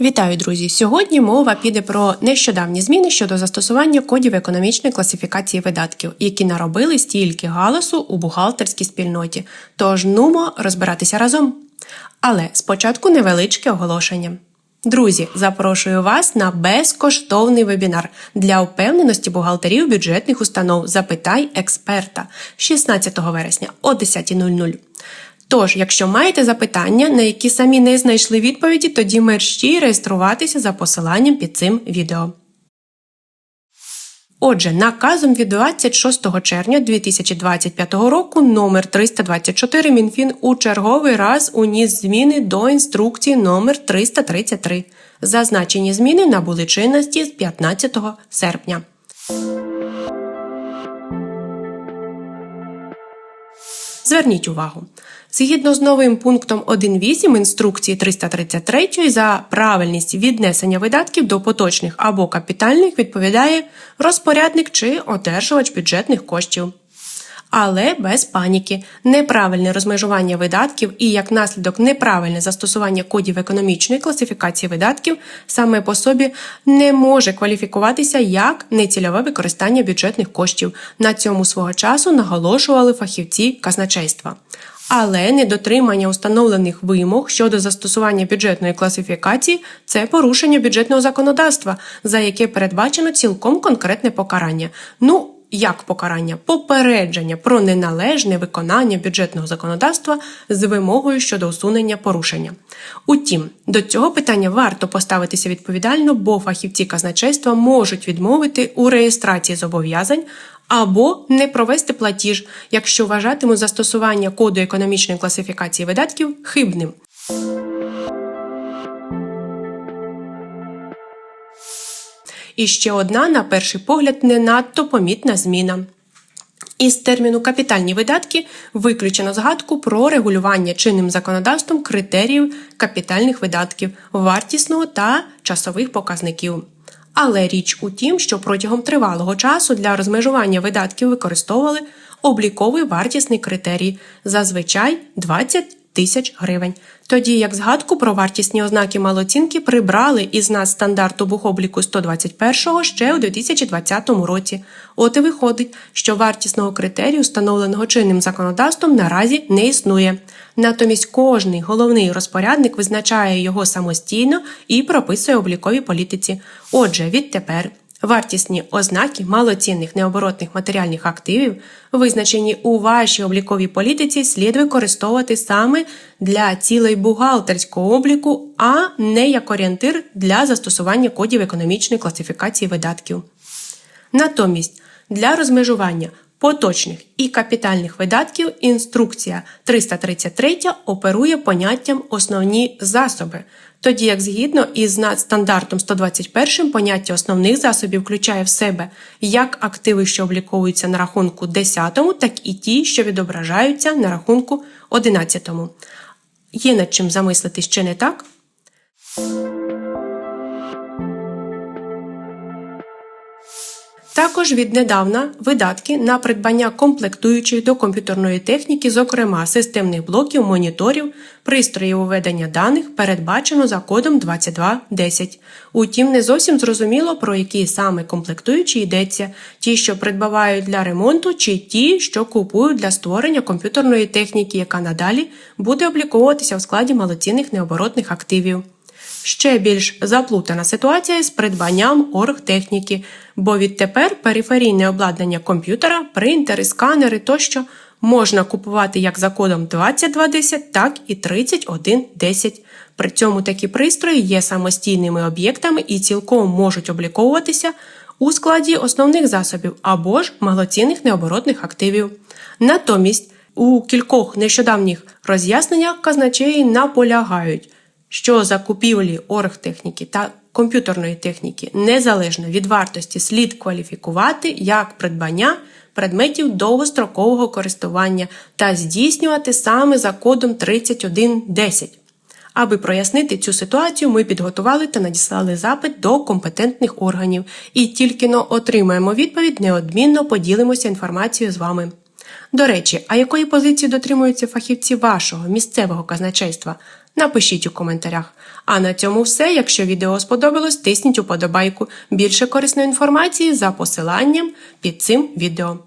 Вітаю, друзі! Сьогодні мова піде про нещодавні зміни щодо застосування кодів економічної класифікації видатків, які наробили стільки галасу у бухгалтерській спільноті. Тож нумо розбиратися разом. Але спочатку невеличке оголошення. Друзі, запрошую вас на безкоштовний вебінар для впевненості бухгалтерів бюджетних установ Запитай експерта 16 вересня о 10.00. Тож, якщо маєте запитання, на які самі не знайшли відповіді, тоді мерщій реєструватися за посиланням під цим відео. Отже, наказом від 26 червня 2025 року номер 324 Мінфін у черговий раз уніс зміни до інструкції номер 333. Зазначені зміни набули чинності з 15 серпня. Зверніть увагу. Згідно з новим пунктом 1.8 інструкції 333 за правильність віднесення видатків до поточних або капітальних відповідає розпорядник чи одержувач бюджетних коштів. Але без паніки, неправильне розмежування видатків і як наслідок неправильне застосування кодів економічної класифікації видатків саме по собі не може кваліфікуватися як нецільове використання бюджетних коштів. На цьому свого часу наголошували фахівці казначейства. Але недотримання установлених вимог щодо застосування бюджетної класифікації це порушення бюджетного законодавства, за яке передбачено цілком конкретне покарання. Ну, як покарання попередження про неналежне виконання бюджетного законодавства з вимогою щодо усунення порушення. Утім, до цього питання варто поставитися відповідально, бо фахівці казначейства можуть відмовити у реєстрації зобов'язань або не провести платіж, якщо вважатимуть застосування коду економічної класифікації видатків хибним. І ще одна, на перший погляд, не надто помітна зміна. Із терміну капітальні видатки виключено згадку про регулювання чинним законодавством критеріїв капітальних видатків, вартісного та часових показників. Але річ у тім, що протягом тривалого часу для розмежування видатків використовували обліковий вартісний критерій, зазвичай 20 тисяч гривень. Тоді як згадку про вартісні ознаки малоцінки прибрали із нацстандарту бухобліку 121 ще у 2020 році. От і виходить, що вартісного критерію, встановленого чинним законодавством, наразі не існує. Натомість кожний головний розпорядник визначає його самостійно і прописує обліковій політиці. Отже, відтепер Вартісні ознаки малоцінних необоротних матеріальних активів, визначені у вашій обліковій політиці, слід використовувати саме для цілей бухгалтерського обліку, а не як орієнтир для застосування кодів економічної класифікації видатків. Натомість для розмежування поточних і капітальних видатків інструкція 333 оперує поняттям основні засоби тоді як згідно із стандартом 121 поняття основних засобів включає в себе як активи, що обліковуються на рахунку 10, так і ті, що відображаються на рахунку 11. Є над чим замислити ще не так? Також віднедавна видатки на придбання комплектуючих до комп'ютерної техніки, зокрема системних блоків, моніторів, пристроїв уведення даних, передбачено за кодом 2210. Утім, не зовсім зрозуміло, про які саме комплектуючі йдеться, ті, що придбавають для ремонту, чи ті, що купують для створення комп'ютерної техніки, яка надалі буде обліковуватися в складі малоцінних необоротних активів. Ще більш заплутана ситуація з придбанням оргтехніки, бо відтепер периферійне обладнання комп'ютера, принтери, сканери тощо можна купувати як за кодом 2210, так і 3110. При цьому такі пристрої є самостійними об'єктами і цілком можуть обліковуватися у складі основних засобів або ж малоцінних необоротних активів. Натомість у кількох нещодавніх роз'ясненнях казначеї наполягають що закупівлі оргтехніки та комп'ютерної техніки незалежно від вартості слід кваліфікувати як придбання предметів довгострокового користування та здійснювати саме за кодом 3110. Аби прояснити цю ситуацію, ми підготували та надіслали запит до компетентних органів і тільки но отримаємо відповідь, неодмінно поділимося інформацією з вами. До речі, а якої позиції дотримуються фахівці вашого місцевого казначейства? Напишіть у коментарях. А на цьому все. Якщо відео сподобалось, тисніть уподобайку. Більше корисної інформації за посиланням під цим відео.